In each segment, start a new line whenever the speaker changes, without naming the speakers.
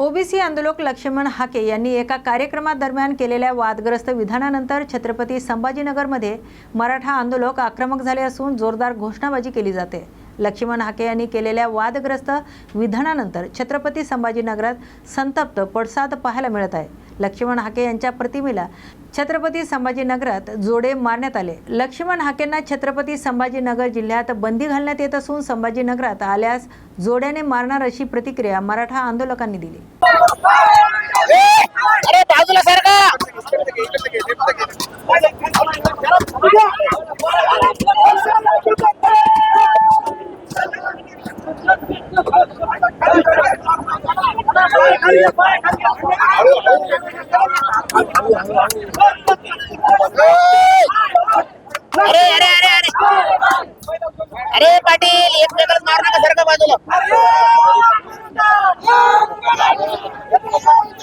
OBC आंदोलक लक्ष्मण हाके यांनी एका कार्यक्रमादरम्यान केलेल्या वादग्रस्त विधानानंतर छत्रपती संभाजीनगरमध्ये मराठा आंदोलक आक्रमक झाले असून जोरदार घोषणाबाजी केली जाते. लक्ष्मण हाके यांनी केलेल्या वादग्रस्त विधानानंतर छत्रपती संभाजीनगरात संतप्त पडसाद पाहायला मिळत आहे. लक्ष्मण हाके यांच्या प्रतिमेला छत्रपती संभाजीनगरात जोडे मारण्यात आले. लक्ष्मण हाकेंना छत्रपती संभाजीनगर जिल्ह्यात बंदी घालण्यात येत असून संभाजीनगरात आल्यास जोड्याने मारणार अशी प्रतिक्रिया मराठा आंदोलकांनी दिली.
अरे अरे अरे अरे. अरे पाटील एकमेकाला मार नका सारखं बाजूला.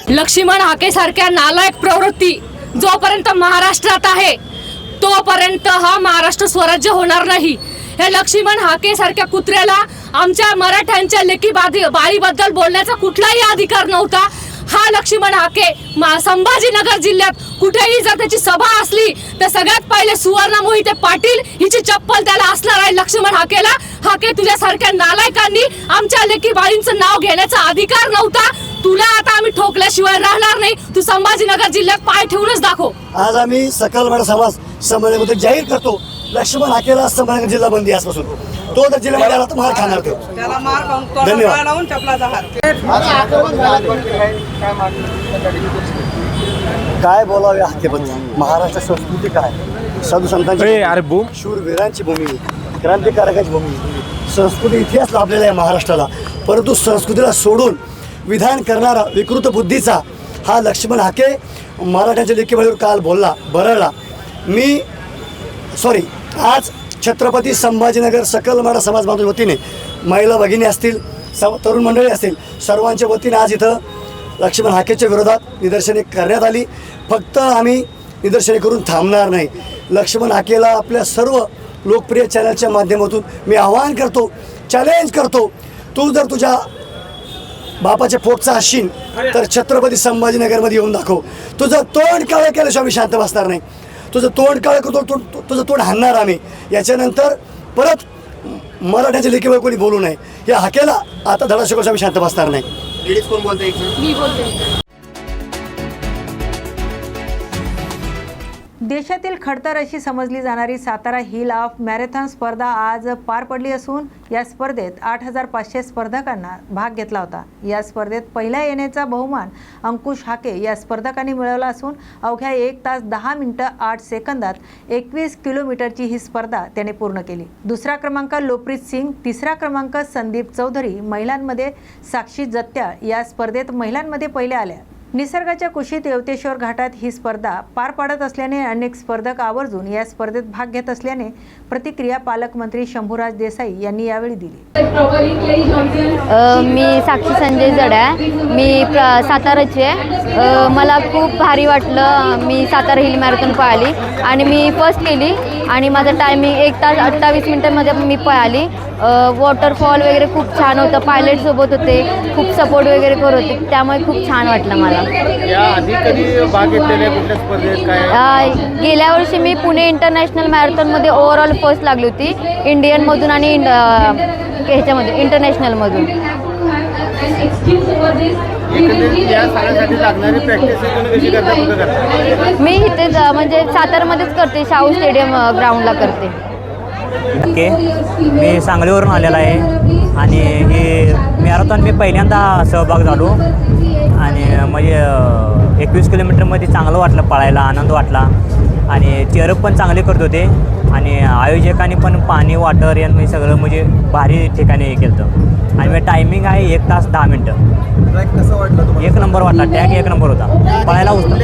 लक्ष्मण हाके सारख्या नालायक प्रवृत्ती जोपर्यंत महाराष्ट्रात आहे तोपर्यंत हा महाराष्ट्र स्वराज्य होणार नाही. हे लक्ष्मण हाके सारख्या कुत्र्याला आमच्या मराठ्यांच्या लेखी बाळीबद्दल बोलण्याचा कुठलाही अधिकार नव्हता. हा लक्ष्मण हाके संभाजीनगर जिल्ह्यात कुठेही जर त्याची सभा असली तर सगळ्यात पहिले सुवर्ण मोहिते पाटील हिची चप्पल त्याला असणार आहे लक्ष्मण हाकेला. हाके तुझ्यासारख्या नालायकांनी आमच्या लेखी बाळींचं नाव घेण्याचा अधिकार नव्हता. तुला आता आम्ही ठोकल्याशिवाय राहणार नाही. तू संभाजीनगर जिल्ह्यात पाय ठेवूनच दाखव.
आज आम्ही सकल मराठा समाज संमेलनामध्ये जाहीर करतो. लक्ष्मण हाकेला संभाजी जिल्हा बंदी आजपासून. तो जर जिल्ह्यामध्ये आला तर मार खाणार तो.
त्याला मार खाऊन तोंडाला
धन्यवाद.
लावून चपलाचा
काय बोलावे हाकेबद्दल महाराष्ट्र संस्कृती काय? साधू संतांची
अरे बो.
शूरवीरांची भूमी क्रांतिकारकाची भूमी. संस्कृती इतिहास लाभलेला आहे महाराष्ट्राला. परंतु संस्कृतीला सोडून विधान करणारा विकृत बुद्धीचा हा लक्ष्मण हाके मराठ्याच्या लेखीबळीवर काल बोलला बरळला. मी सॉरी आज छत्रपती संभाजीनगर सकल मराठा समाज बांधव वतीने महिला भगिनी असतील स तरुण मंडळी असतील सर्वांच्या वतीने आज इथं लक्ष्मण हाकेच्या विरोधात निदर्शने करण्यात आली. फक्त आम्ही निदर्शने करून थांबणार नाही. लक्ष्मण हाकेला आपल्या सर्व लोकप्रिय चॅनलच्या माध्यमातून मी आवाहन करतो चॅलेंज करतो तू जर तुझ्या बापाच्या पोटचा असशील तर छत्रपती संभाजीनगरमध्ये येऊन दाखव. तुझं तोंड काळं केल्याशिवाय आम्ही शांत बसणार नाही. तुझं तोंड काळं करतो तोंड तु- तुझं तोंड हाणणार आम्ही. याच्यानंतर परत मराठ्याच्या लेखीवर कोणी बोलू नये. या हाकेला आता धडा आम्ही शांत बसणार नाही.
लेडीज कोण बोलतोय एक जण?
देशातील खडतर अशी समजली जाणारी सातारा हिल ऑफ मॅरेथॉन स्पर्धा आज पार पडली असून या स्पर्धेत आठ हजार पाचशे स्पर्धकांना भाग घेतला होता. या स्पर्धेत पहिल्या येण्याचा बहुमान अंकुश हाके या स्पर्धकांनी मिळवला असून अवघ्या एक तास दहा मिनिटं आठ सेकंदात एकवीस किलोमीटरची ही स्पर्धा त्याने पूर्ण केली. दुसरा क्रमांक लोकप्रीत सिंग तिसरा क्रमांक संदीप चौधरी महिलांमध्ये साक्षी जत्याळ या स्पर्धेत महिलांमध्ये पहिल्या आल्या. निसर्गाच्या कुशीत येवतेश्वर घाटात ही स्पर्धा पार पाडत असल्याने अनेक स्पर्धक आवर्जून या स्पर्धेत भाग घेत असल्याने प्रतिक्रिया पालकमंत्री शंभूराज देसाई यांनी यावेळी दिली.
मी साक्षी संजय जडा मी प्र साताराची आहे. मला खूप भारी वाटलं. मी सातारा हिल मॅरेथॉन पळाली आणि मी फर्स्ट केली आणि माझा टायमिंग एक तास अठ्ठावीस मिनटामध्ये मी पळाली. वॉटरफॉल वगैरे खूप छान होतं. पायलट सोबत होते. खूप सपोर्ट वगैरे करत होते. त्यामुळे खूप छान वाटलं मला. गेल्या वर्षी मी पुणे इंटरनॅशनल मॅरेथॉनमध्ये ओव्हरऑल फर्स्ट लागली होती. इंडियनमधून आणि ह्याच्यामध्ये इंटरनॅशनलमधून मी इथेच म्हणजे सातारमध्येच करते. शाहू स्टेडियम ग्राउंडला करते.
ओके. मी सांगलीवरून आलेला आहे. आणि हे मॅरेथॉन मी पहिल्यांदा सहभाग झालो. आणि म्हणजे एकवीस किलोमीटरमध्ये चांगलं वाटलं पळायला आनंद वाटला. आणि चेअरअप पण चांगले करत होते. आणि आयोजकांनी पण पाणी वॉटर यांनी सगळं म्हणजे भारी ठिकाणी हे केलं आणि मग टायमिंग आहे एक तास दहा मिनटं.
ट्रॅक कसं वाटलं
एक नंबर वाटला. टॅग एक नंबर होता. पळायला
होता.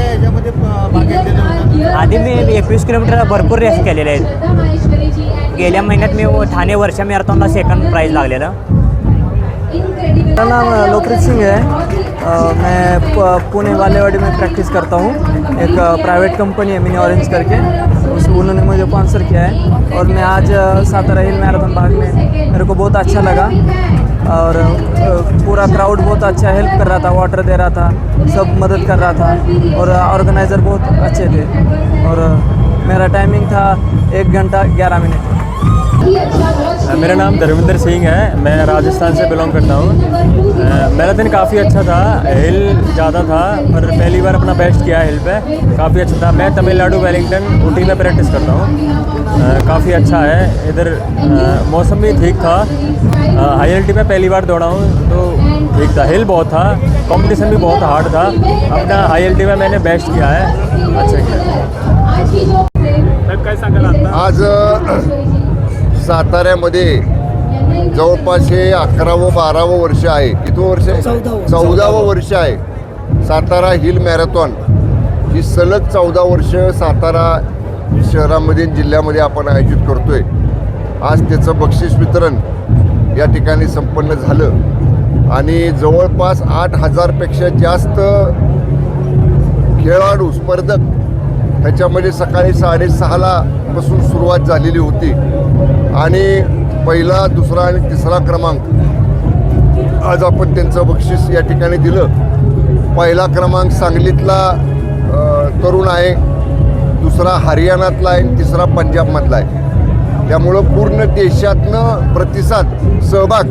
आधी मी एकवीस किलोमीटर भरपूर रेस केलेले आहेत. गेल्या महिन्यात मी ठाणे वर्षा मॅरेथॉनला सेकंड प्राईज लागलेलं.
मेरा नाम लोकप्रीत सिंह है। मैं पुणे वालेवाड़ी में प्रैक्टिस करता हूँ। एक प्राइवेट कंपनी है मिनी ऑरेंज करके। उस उन्होंने मुझे स्पॉन्सर किया है। और मैं आज सातारा हिल मैराथन भाग में मेरे को बहुत अच्छा लगा। और पूरा क्राउड बहुत अच्छा हेल्प कर रहा था वाटर दे रहा था, सब मदद कर रहा था। और ऑर्गेनाइज़र बहुत अच्छे थे। और मेरा टाइमिंग था एक घंटा ग्यारह मिनट।
मेरा नाम धर्मेंद्र सिंह है, मैं राजस्थान से बिलोंग करता हूँ। मेरा दिन काफ़ी अच्छा था हिल ज़्यादा था, पर पहली बार अपना बेस्ट किया हिल पे, काफ़ी अच्छा था। मैं तमिलनाडु वेलिंगटन ऊटी में प्रैक्टिस करता हूँ। काफ़ी अच्छा है, इधर मौसम भी ठीक था। हाई एल्टी में पहली बार दौड़ा हूँ तो ठीक था। हिल बहुत था कंपटीशन भी बहुत हार्ड था। अपना हाई एल्टी में मैंने बेस्ट किया है। अच्छा किया।
आज साताऱ्यामध्ये जवळपास हे अकरावं बारावं वर्ष आहे. किती वर्ष आहे? चौदावं वर्ष आहे. सातारा हिल मॅरेथॉन ही सलग चौदा वर्ष सातारा शहरामध्ये जिल्ह्यामध्ये आपण आयोजित करतोय. आज त्याचं बक्षीस वितरण या ठिकाणी संपन्न झालं. आणि जवळपास आठ हजारपेक्षा जास्त खेळाडू स्पर्धक त्याच्यामध्ये सकाळी साडेसहाला पासून सुरुवात झालेली होती. आणि पहिला दुसरा आणि तिसरा क्रमांक. आज आपण त्यांचं बक्षीस या ठिकाणी दिलं. पहिला क्रमांक सांगलीतला तरुण आहे. दुसरा हरियाणातला आहे तिसरा पंजाबमधला आहे. त्यामुळं पूर्ण देशातनं प्रतिसाद सहभाग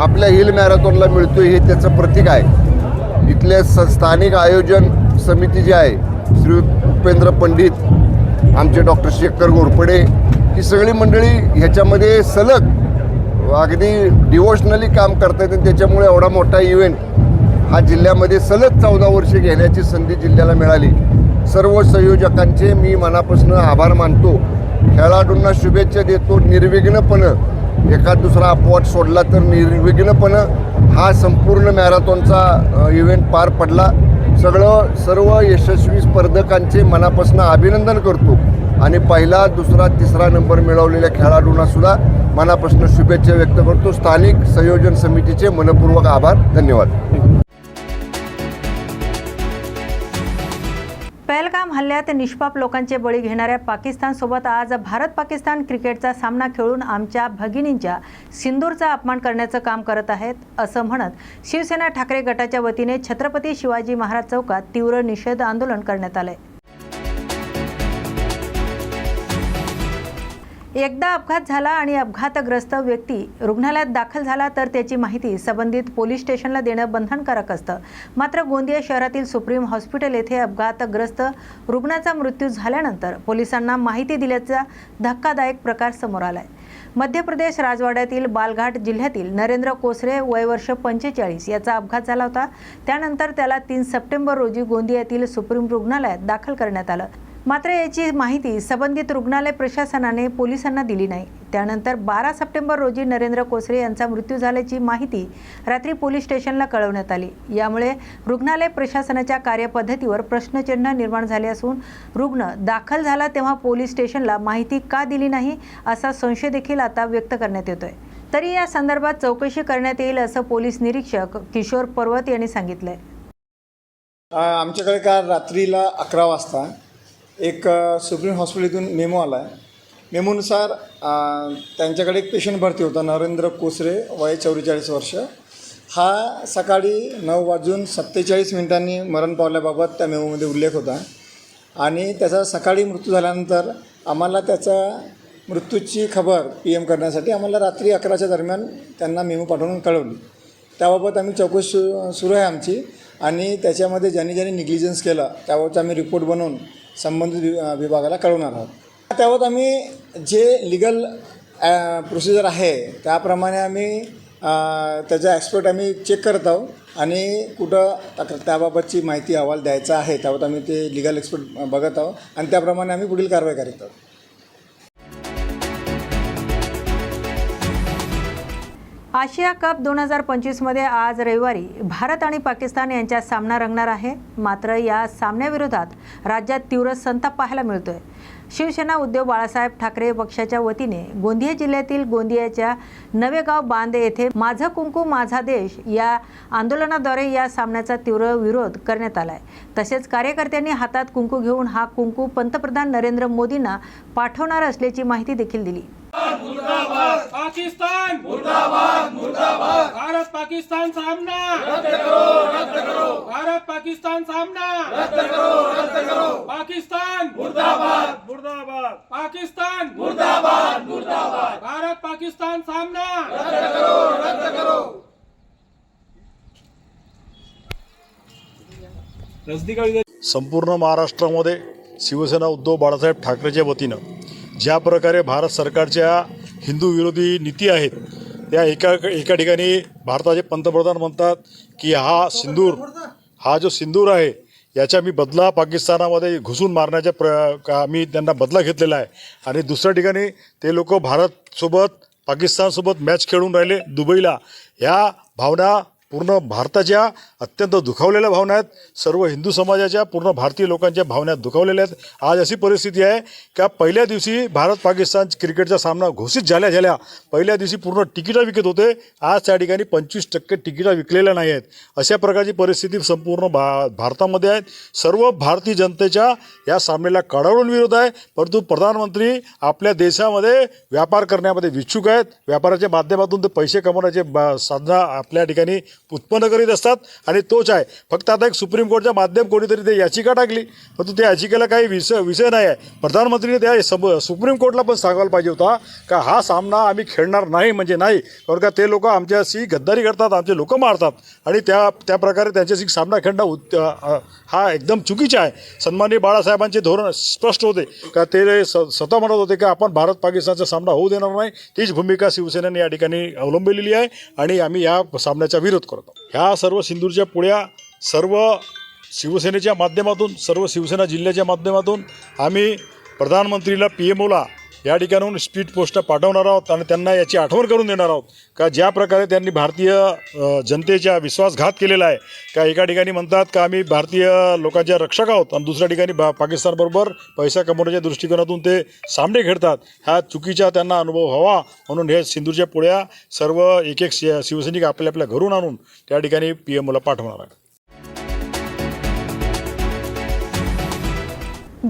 आपल्या हिल मॅरेथॉनला मिळतो हे त्याचं प्रतीक आहे. इथले स स्थानिक आयोजन समिती जी आहे श्री उपेंद्र पंडित आमचे डॉक्टर शेखर घोरपडे ही सगळी मंडळी ह्याच्यामध्ये सलग अगदी डिवोशनली काम करतात आणि त्याच्यामुळे एवढा मोठा इव्हेंट हा जिल्ह्यामध्ये सलग चौदा वर्ष घेण्याची संधी जिल्ह्याला मिळाली. सर्व संयोजकांचे मी मनापासून आभार मानतो. खेळाडूंना शुभेच्छा देतो. निर्विघ्नपणं एखाद दुसरा अपवाद सोडला तर निर्विघ्नपणं हा संपूर्ण मॅरेथॉनचा इव्हेंट पार पडला. सगळं सर्व यशस्वी स्पर्धकांचे मनापासून अभिनंदन करतो. आणि पहिला दुसरा तिसरा नंबर मिळवलेल्या खेळाडूंना सुद्धा मनापासून शुभेच्छा व्यक्त करतो. स्थानिक संयोजन समितीचे मनपूर्वक आभार. धन्यवाद.
हल्ल्यात निष्पाप लोकांचे बळी घेणाऱ्या पाकिस्तानसोबत आज भारत पाकिस्तान क्रिकेटचा सामना खेळून आमच्या भगिनींच्या सिंदूरचा अपमान करण्याचं काम करत आहेत असं म्हणत शिवसेना ठाकरे गटाच्या वतीने छत्रपती शिवाजी महाराज चौकात तीव्र निषेध आंदोलन करण्यात आलंय. एकदा अपघात झाला आणि अपघातग्रस्त व्यक्ती रुग्णालयात दाखल झाला तर त्याची माहिती संबंधित पोलीस स्टेशनला देणं बंधनकारक असतं. मात्र गोंदिया शहरातील सुप्रीम हॉस्पिटल येथे अपघातग्रस्त रुग्णाचा मृत्यू झाल्यानंतर पोलिसांना माहिती दिल्याचा धक्कादायक प्रकार समोर आलाय. मध्य प्रदेश राजवाड्यातील बालघाट जिल्ह्यातील नरेंद्र कोसरे वय वर्ष पंचेचाळीस याचा अपघात झाला होता. त्यानंतर त्याला तीन सप्टेंबर रोजी गोंदियातील सुप्रीम रुग्णालयात दाखल करण्यात आलं. मात्र याची माहिती संबंधित रुग्णालय प्रशासनाने पोलिसांना दिली नाही. त्यानंतर बारा सप्टेंबर रोजी नरेंद्र कोसरे यांचा मृत्यू झाल्याची माहिती रात्री पोलीस स्टेशनला कळवण्यात आली. यामुळे रुग्णालय प्रशासनाच्या कार्यपद्धतीवर प्रश्नचिन्ह निर्माण झाले असून रुग्ण दाखल झाला तेव्हा पोलीस स्टेशनला माहिती का दिली नाही असा संशय देखील आता व्यक्त करण्यात येतोय. तरी या संदर्भात चौकशी करण्यात येईल असं पोलीस निरीक्षक किशोर पर्वत यांनी सांगितलंय.
आमच्याकडे काल रात्रीला अकरा वाजता एक सुप्रीम हॉस्पिटल इथून मेमो आला आहे मेमोनुसार त्यांच्याकडे एक पेशंट भरती होता नरेंद्र कोसरे वय चौवेचाळीस वर्ष. हा सकाळी नऊ वाजून सत्तेचाळीस मिनिटांनी मरण पावल्याबाबत त्या मेमोमध्ये उल्लेख होता. आणि त्याचा सकाळी मृत्यू झाल्यानंतर आम्हाला त्याचा मृत्यूची खबर पी एम करण्यासाठी आम्हाला रात्री अकराच्या दरम्यान त्यांना मेमो पाठवून कळवली. त्याबाबत आम्ही चौकशी सु सुरू आहे आमची. आणि त्याच्यामध्ये ज्यांनी ज्यांनी निग्लिजन्स केला त्याबाबत आम्ही रिपोर्ट बनवून संबंधित वि विभागाला कळवणार आहोत. त्यावर आम्ही जे लिगल प्रोसिजर आहे त्याप्रमाणे आम्ही त्याचा एक्सपर्ट आम्ही चेक करत आहोत आणि कुठं तक्रार त्याबाबतची माहिती अहवाल द्यायचा आहे त्यावर आम्ही ते लिगल एक्सपर्ट बघत आहोत आणि त्याप्रमाणे आम्ही पुढील कारवाई करीत आहोत.
आशिया कप दोन हजार पंचवीसमध्ये आज रविवारी भारत आणि पाकिस्तान यांच्यात सामना रंगणार आहे. मात्र या सामन्याविरोधात राज्यात तीव्र संताप पाहायला मिळतोय. शिवसेना उद्धव बाळासाहेब ठाकरे पक्षाच्या वतीने गोंदिया जिल्ह्यातील गोंदियाच्या नवेगाव बांदे येथे माझं कुंकू माझा देश या आंदोलनाद्वारे या सामन्याचा तीव्र विरोध करण्यात आलाय. तसेच कार्यकर्त्यांनी हातात कुंकू घेऊन हा कुंकू पंतप्रधान नरेंद्र मोदींना पाठवणार असल्याची माहिती देखील दिली.
पाकिस्तान! मुर्दाबाद मुर्दाबाद! भारत पाकिस्तान सामना! रद्द करो रद्द करो! भारत पाकिस्तान सामना! रद्द करो रद्द करो! पाकिस्तान! मुर्दाबाद! मुर्दाबाद! पाकिस्तान! मुर्दाबाद मुर्दाबाद! भारत पाकिस्तान सामना! रद्द करो रद्द करो!
संपूर्ण महाराष्ट्रामध्ये शिवसेना उद्धव बाळासाहेब ठाकरेच्या वतीनं ज्या प्रकारे भारत सरकारच्या हिंदू विरोधी नीती आहेत. त्या एका एका ठिकाणी भारताचे पंतप्रधान म्हणतात की हा सिंदूर हा जो सिंदूर आहे याच्या मी बदला पाकिस्तानामध्ये घुसून मारण्याच्या प्र मी त्यांना बदला घेतलेला आहे. आणि दुसऱ्या ठिकाणी ते लोक भारतसोबत पाकिस्तानसोबत मॅच खेळून राहिले दुबईला. ह्या भावना पूर्ण भारताच्या अत्यंत दुखावलेल्या भावना आहेत. सर्व हिंदू समाजाच्या पूर्ण भारतीय लोकांच्या भावना दुखावलेल्या आहेत. आज अशी परिस्थिती आहे का पहिल्या दिवशी भारत पाकिस्तान क्रिकेटचा सामना घोषित झाल्या झाल्या. पहिल्या दिवशी पूर्ण तिकिटा विकत होते. आज त्या ठिकाणी पंचवीस टक्के तिकिटा विकलेल्या नाही आहेत. अशा प्रकारची परिस्थिती संपूर्ण भा भारतामध्ये आहेत सर्व भारतीय जनतेच्या या सामन्याला कडाडून विरोध आहे. परंतु प्रधानमंत्री आपल्या देशामध्ये व्यापार करण्यामध्ये इच्छुक आहेत. व्यापाराच्या माध्यमातून ते पैसे कमवण्याचे बा साधना आपल्या ठिकाणी उत्पन्न करीत असतात आणि तोच आहे. फक्त आता एक सुप्रीम कोर्टच्या माध्यम कोणीतरी ते याचिका टाकली परंतु त्या याचिकेला काही विषय विषय नाही आहे. प्रधानमंत्रीने त्या सब सुप्रीम कोर्टला पण सांगायला पाहिजे होता का हा सामना आम्ही खेळणार नाही म्हणजे नाही. कारण का ते लोक आमच्याशी गद्दारी करतात आमचे लोक मारतात. आणि त्या त्या प्रकारे त्यांच्याशी सामना खेळणं उत् हा एकदम चुकीचा आहे. सन्माननीय बाळासाहेबांचे धोरण स्पष्ट होते का ते स स्वतः म्हणत होते की आपण भारत पाकिस्तानचा सामना होऊ देणार नाही. तीच भूमिका शिवसेनेने या ठिकाणी अवलंबिलेली आहे आणि आम्ही या सामन्याचा विरोध करतो. ह्या सर्व सिंदूरच्या पुढ्या सर्व शिवसेनेच्या माध्यमातून सर्व शिवसेना जिल्ह्याच्या माध्यमातून आम्ही प्रधानमंत्रीला पी एम ओला या ठिकाणाहून स्पीड पोस्ट पाठवणार आहोत आणि त्यांना याची आठवण करून देणार आहोत. का ज्या प्रकारे त्यांनी भारतीय जनतेच्या विश्वासघात केलेला आहे का एका ठिकाणी म्हणतात का आम्ही भारतीय लोकांच्या रक्षक आहोत आणि दुसऱ्या ठिकाणी बा पाकिस्तानबरोबर पैसा कमवण्याच्या दृष्टिकोनातून ते सामने खेळतात ह्या चुकीचा त्यांना अनुभव हवा म्हणून हे सिंधूरच्या पुळ्या सर्व एक एक शि शिवसैनिक आपल्या आपल्या घरून आणून त्या ठिकाणी पी एम ओला पाठवणार आहे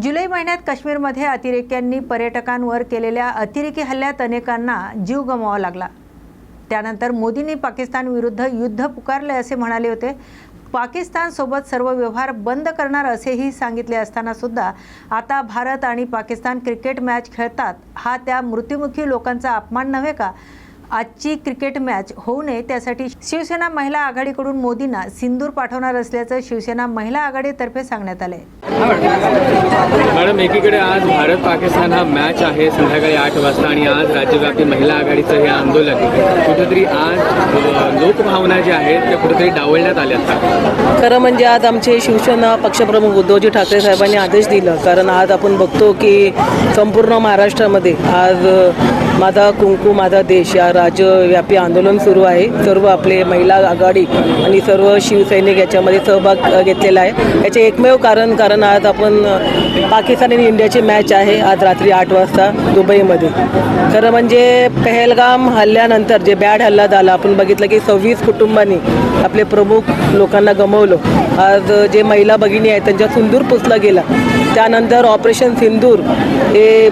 जुलै महिन्यात काश्मीरमध्ये अतिरेक्यांनी पर्यटकांवर केलेल्या अतिरेकी हल्ल्यात अनेकांना जीव गमवावा लागला. त्यानंतर मोदींनी पाकिस्तानविरुद्ध युद्ध पुकारले असे म्हणाले होते. पाकिस्तानसोबत सर्व व्यवहार बंद करणार असेही सांगितले असताना सुद्धा आता भारत आणि पाकिस्तान क्रिकेट मॅच खेळतात. हा त्या मृत्युमुखी लोकांचा अपमान नव्हे का? आजची क्रिकेट मॅच होऊ नये त्यासाठी शिवसेना महिला आघाडीकडून मोदींना सिंदूर पाठवणार असल्याचं शिवसेना महिला आघाडीतर्फे सांगण्यात आले
मॅडम एकीकडे आज भारत पाकिस्तान हा मॅच आहे संध्याकाळी आठ वाजता आणि आज राज्यव्यापी महिला आघाडीचं हे आंदोलन कुठेतरी आज लोकभावना ज्या आहेत त्या कुठेतरी डावलण्यात आल्यात का?
खरं म्हणजे आज आमचे शिवसेना पक्षप्रमुख उद्धवजी ठाकरे साहेबांनी आदेश दिला. कारण आज आपण बघतो की संपूर्ण महाराष्ट्रामध्ये आज माझा कुंकू माझा देश या राज्यव्यापी आंदोलन सुरू आहे. सर्व आपले महिला आघाडी आणि सर्व शिवसैनिक याच्यामध्ये सहभाग घेतलेला आहे. याचे एकमेव कारण कारण आज आपण पाकिस्तान आणि इंडियाची मॅच आहे आज रात्री आठ वाजता दुबईमध्ये. खरं म्हणजे पहलगाम हल्ल्यानंतर जे बॅड हल्ला झाला आपण बघितलं की सव्वीस कुटुंबांनी आपले प्रमुख लोकांना गमवलं. आज जे महिला भगिनी आहेत त्यांच्या सिंदूर पुसला गेला. त्यानंतर ऑपरेशन सिंदूर हे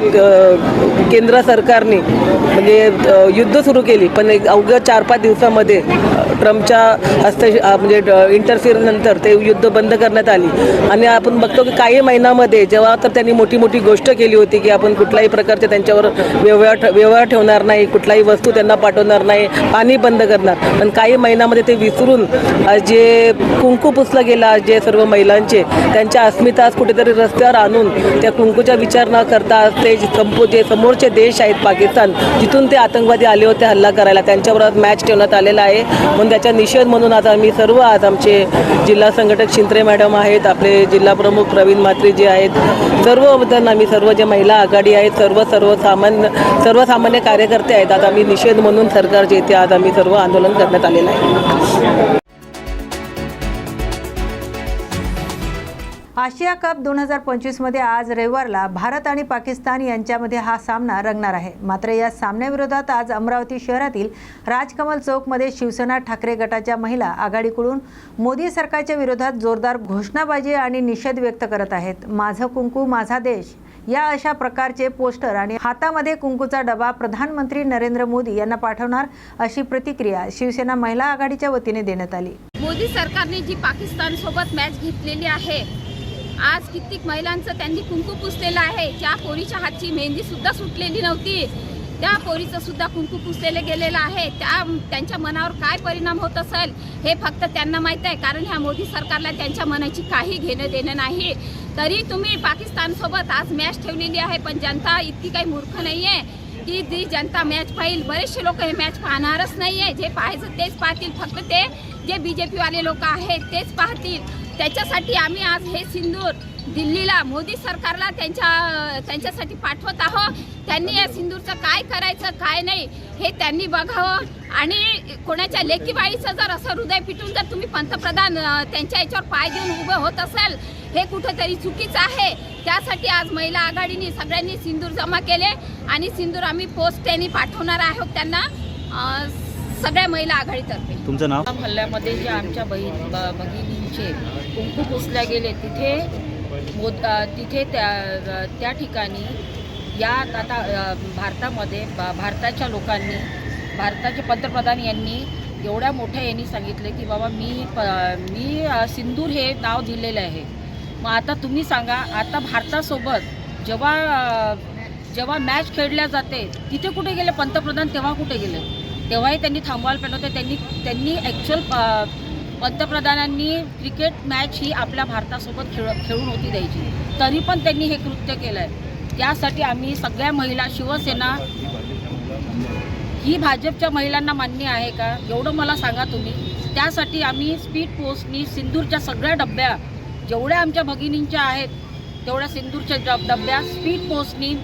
केंद्र सरकारने म्हणजे युद्ध सुरू केली. पण एक अवघ्या चार पाच दिवसामध्ये ट्रम्पच्या हस्त म्हणजे इंटरफिअरनंतर ते युद्ध बंद करण्यात आली. आणि आपण बघतो की काही महिन्यामध्ये जेव्हा तर त्यांनी मोठी मोठी गोष्ट केली होती की आपण कुठल्याही प्रकारचे त्यांच्यावर व्यवहार व्यवहार ठेवणार नाही कुठलाही वस्तू त्यांना पाठवणार नाही पाणी बंद करणार. पण काही महिन्यामध्ये ते विसरून जे कुंकू पुसलं गेलं जे सर्व महिलांचे त्यांच्या अस्मिता आज कुठेतरी रस्त्यावर आणून त्या कुंकूचा विचार न करता ते संपू जे समोरचे देश आहेत पाकिस्तान जिथून ते आतंकवादी आले होते हल्ला करायला त्यांच्यावर आज मॅच ठेवण्यात आलेला आहे. म्हणून त्याच्या निषेध म्हणून आता आम्ही सर्व आज आमचे जिल्हा संघटक शिंत्रे मॅडम आहेत आपले जिल्हा प्रमुख प्रवीण म्हात्रे जे आहेत सर्वबद्दल आम्ही सर्व जे महिला आघाडी आहेत सर्व सर्वसामान्य सर्वसामान्य कार्यकर्ते आहेत. आज आम्ही निषेध म्हणून सरकारचे इथे आज आम्ही सर्व आंदोलन करण्यात आलेलं आहे.
आशिया कप दोन हजार पंचवीसमध्ये आज रविवारला भारत आणि पाकिस्तान यांच्यामध्ये हा सामना रंगणार आहे. मात्र या सामन्याविरोधात आज अमरावती शहरातील राजकमल चौकमध्ये शिवसेना ठाकरे गटाच्या महिला आघाडीकडून मोदी सरकारच्या विरोधात जोरदार घोषणाबाजी आणि निषेध व्यक्त करत आहेत. माझं कुंकू माझा देश या अशा प्रकारचे पोस्टर आणि हातामध्ये कुंकूचा डबा प्रधानमंत्री नरेंद्र मोदी यांना पाठवणार अशी प्रतिक्रिया शिवसेना महिला आघाडीच्या वतीने देण्यात आली.
मोदी सरकारने जी पाकिस्तान सोबत मॅच घेतलेली आहे आज कित्येक महिलांचं त्यांनी कुंकू पुसलेलं आहे. ज्या पोरीच्या हातची मेहंदी सुद्धा सुटलेली नव्हती. त्या पोरीचं सुद्धा कुंकू पुसलेलं गेलेलं आहे. त्या त्यांच्या मनावर काय परिणाम होत असेल हे फक्त त्यांना माहीत आहे. कारण ह्या मोदी सरकारला त्यांच्या मनाची काही घेणं देणं नाही. तरी तुम्ही पाकिस्तानसोबत आज मॅच ठेवलेली आहे पण जनता इतकी काही मूर्ख नाही आहे की जी जनता मॅच पाहिल. बरेचसे लोक हे मॅच पाहणारच नाही आहे जे पाहायचं तेच पाहतील. फक्त ते जे बी जे पीवाले लोक आहेत तेच पाहतील. त्याच्यासाठी आम्ही आज हे सिंदूर दिल्लीला मोदी सरकारला त्यांच्या त्यांच्यासाठी पाठवत आहोत. त्यांनी या सिंदूरचं काय करायचं काय नाही हे त्यांनी बघावं. आणि कोणाच्या लेकीबाईचं जर असं हृदय पिटून जर तुम्ही पंतप्रधान त्यांच्या याच्यावर पाय देऊन उभं होत असेल हे कुठंतरी चुकीचं आहे. त्यासाठी आज महिला आघाडीने सगळ्यांनी सिंदूर जमा केले आणि सिंदूर आम्ही पोस्टने पाठवणार आहोत त्यांना सगळ्या महिला आघाडीतर्फे.
तुमचं नाव?
हल्ल्यामध्ये जे आमच्या बहीण ब- भगिनींचे कुंकू पुसल्या गेले तिथे मोद तिथे त्या त्या ठिकाणी या आता भारतामध्ये भारताच्या लोकांनी भारताचे पंतप्रधान यांनी एवढ्या मोठ्या यांनी सांगितले की बाबा मी प मी सिंदूर हे नाव दिलेलं आहे. मग आता तुम्ही सांगा आता भारतासोबत जेव्हा जेव्हा मॅच खेळल्या जाते तिथे कुठे गेले? पंतप्रधान तेव्हा कुठे गेले? तेव्हाही त्यांनी थांबवायला पाहिजे होते. त्यांनी त्यांनी ॲक्च्युअल पंतप्रधानांनी क्रिकेट मॅच ही आपल्या भारतासोबत खेळ खेळून होती द्यायची. तरी पण त्यांनी हे कृत्य केलं आहे त्यासाठी आम्ही सगळ्या महिला शिवसेना ही भाजपच्या महिलांना मान्य आहे का? एवढं मला सांगा तुम्ही. त्यासाठी आम्ही स्पीड पोस्टनी सिंदूरच्या सगळ्या डब्या जेवढ्या आमच्या भगिनींच्या आहेत तेवढ्या सिंदूरच्या डब डब्या स्पीड पोस्टनी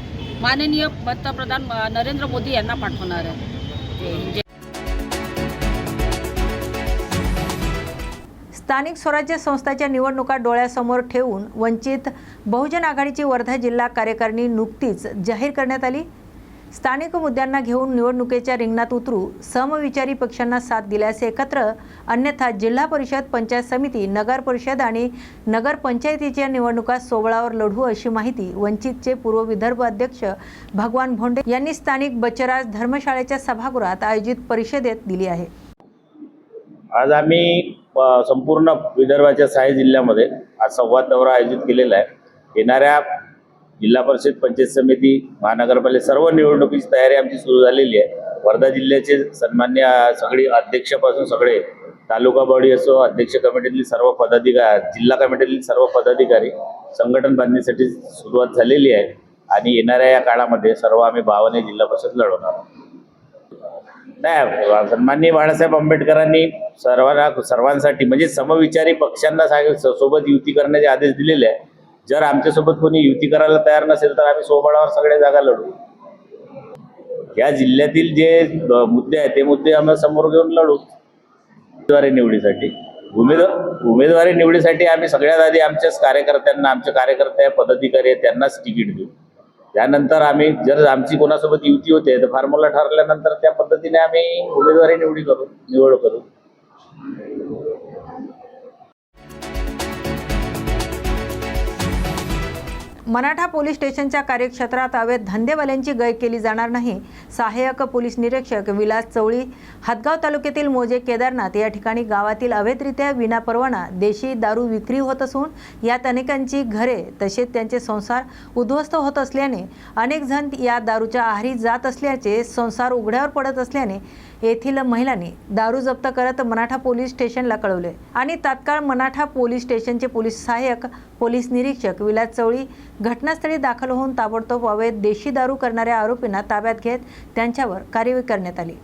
माननीय पंतप्रधान नरेंद्र मोदी यांना पाठवणार आहे.
स्थानिक स्वराज्य संस्थाच्या निवडणुका डोळ्यासमोर ठेवून वंचित बहुजन आघाडीची वर्धा जिल्हा कार्यकारिणी नुकतीच जाहीर करण्यात आली. स्थानिक मुद्द्यांना घेऊन निवडणुकीच्या रिंगणात उतरू समविचारी पक्षांना साथ दिल्यास एकत्र अन्यथा जिल्हा परिषद पंचायत समिती नगर परिषद आणि नगरपंचायतीच्या निवडणुका सोबळावर लढू अशी माहिती वंचितचे पूर्व विदर्भ अध्यक्ष भगवान भोंडे यांनी स्थानिक बचराज धर्मशाळेच्या सभागृहात आयोजित परिषदेत दिली आहे.
आज आम्ही संपूर्ण विदर्भाच्या सहा जिल्ह्यामध्ये आज संवाद दौरा आयोजित केलेला आहे. येणाऱ्या जिल्हा परिषद पंचायत समिती महानगरपालिका सर्व निवडणुकीची तयारी आमची सुरू झालेली आहे वर्धा जिल्ह्याचे सन्मान्य सगळे अध्यक्षापासून सगळे तालुका बॉडी असो अध्यक्ष कमिटीतील सर्व पदाधिकारी जिल्हा कमिटीतील सर्व पदाधिकारी संघटन बांधणीसाठी सुरुवात झालेली आहे आणि येणाऱ्या या काळामध्ये सर्व आम्ही भावाने जिल्हा परिषद लढवणार आहोत. नाही सन्माननीय बाळासाहेब आंबेडकरांनी सर्वांना सर्वांसाठी म्हणजे समविचारी पक्षांना सोबत युती करण्याचे आदेश दिलेले आहे जर आमच्यासोबत कोणी युती करायला तयार नसेल तर आम्ही सोबळावर सगळ्या जागा लढू. या जिल्ह्यातील जे मुद्दे आहेत ते मुद्दे आम्ही समोर घेऊन लढू. उमेदवारी निवडीसाठी. उमेदवार उमेदवारी निवडीसाठी आम्ही सगळ्यात आधी आमच्याच कार्यकर्त्यांना आमचे कार्यकर्ते पदाधिकारी आहेत त्यांनाच तिकीट देऊ. त्यानंतर आम्ही जर आमची कोणासोबत युती होते तर फॉर्म्युला ठरल्यानंतर त्या पद्धतीने आम्ही उमेदवारी निवडी करू निवड करू.
मराठा पोलीस स्टेशनच्या कार्यक्षेत्रात अवैध धंदेवाल्यांची गय केली जाणार नाही. सहाय्यक पोलीस निरीक्षक विलास चवळी हदगाव तालुक्यातील मोजे केदारनाथ या ठिकाणी गावातील अवैधरित्या विनापरवाना देशी दारू विक्री होत असून यात अनेकांची घरे तसेच त्यांचे संसार उद्ध्वस्त होत असल्याने अनेक जण या दारूच्या आहारी जात असल्याचे संसार उघड्यावर पडत असल्याने येथील महिलांनी दारू जप्त करत मराठा पोलीस स्टेशनला कळवले. आणि तात्काळ मराठा पोलीस स्टेशनचे पोलीस सहाय्यक पोलीस निरीक्षक विलास चवळी घटनास्थळी दाखल होऊन ताबडतोब अवैध देशी दारू करणाऱ्या आरोपींना ताब्यात घेत त्यांच्यावर कार्यवाही करण्यात आली.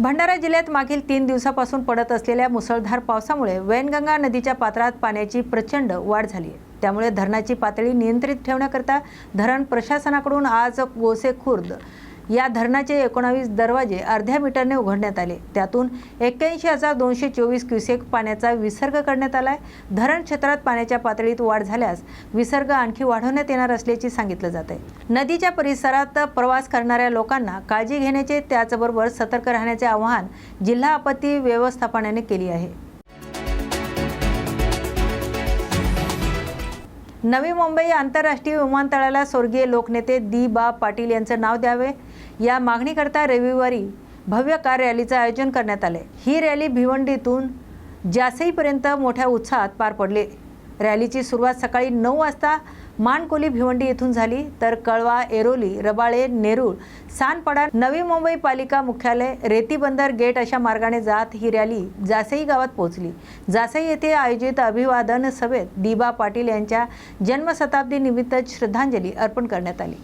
भंडारा जिल्ह्यात मागील तीन दिवसापासून पडत असलेल्या मुसळधार पावसामुळे वैनगंगा नदीच्या पात्रात पाण्याची प्रचंड वाढ झाली आहे. त्यामुळे धरणाची पातळी नियंत्रित ठेवण्याकरता धरण प्रशासनाकडून आज गोसे खुर्द या धरणाचे एकोणावीस दरवाजे अर्ध्या मीटरने उघडण्यात आले. त्यातून एक्क्याऐंशी हजार दोनशे चोवीस क्युसेक पाण्याचा विसर्ग करण्यात आला आहे धरण क्षेत्रात पाण्याच्या पातळीत वाढ झाल्यास विसर्ग आणखी वाढवण्यात येणार असल्याचे सांगितलं जात आहे नदीच्या परिसरात प्रवास करणाऱ्या लोकांना काळजी घेण्याचे त्याचबरोबर सतर्क राहण्याचे आवाहन जिल्हा आपत्ती व्यवस्थापनाने केली आहे. नवी मुंबई आंतरराष्ट्रीय विमानतळाला स्वर्गीय लोकनेते दी बा पाटील यांचं नाव द्यावे. या मागणीकरता रविवारी भव्य कार रॅलीचं आयोजन करण्यात आले. ही रॅली भिवंडीतून जासईपर्यंत मोठ्या उत्साहात पार पडले. रॅलीची सुरुवात सकाळी नऊ वाजता मानकोली भिवंडी येथून झाली. तर कळवा एरोली रबाळे नेरूळ सानपाडा नवी मुंबई पालिका मुख्यालय रेती बंदर गेट अशा मार्गाने जात ही रॅली जासई गावात पोहोचली. जासई येथे आयोजित अभिवादन सभेत दिबा पाटील यांच्या जन्मशताब्दी निमित्त श्रद्धांजली अर्पण करण्यात आली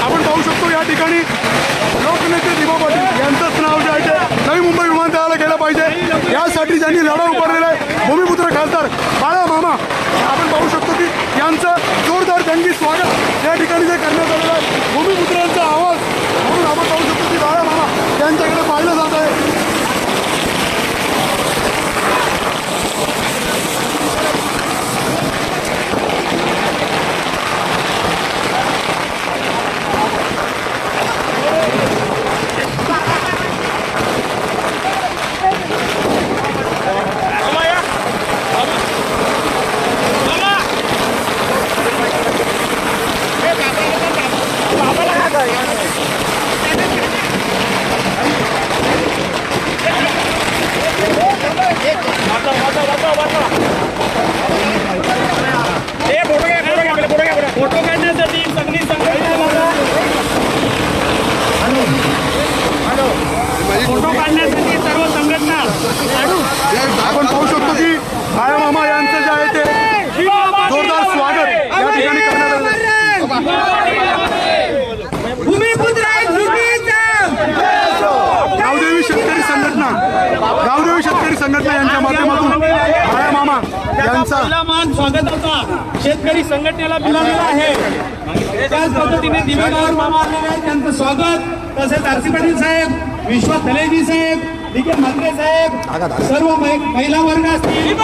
आपण पाहू शकतो या ठिकाणी लोकनेते दिबा पाटील यांचंच नाव जे आहे ते नवी मुंबई विमानतळाला गेलं पाहिजे यासाठी ज्यांनी लढा उभारलेला आहे भूमिपुत्र खासदार बाळा मामा आपण पाहू शकतो की यांचं Wassalam. शेतकरी
संघटनेला मिळालेला आहे. त्याच पद्धतीने दिवेगावर मामा आलेले आहेत त्यांचं स्वागत. तसेच आरसी पाटील साहेब विश्वास धलेजी साहेब डी के म्हात्रे साहेब सर्व महिला वर्ग असतील.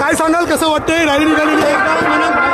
काय सांगाल कसं वाटतंय? रॅली निघालेली. आहे
स्वागत.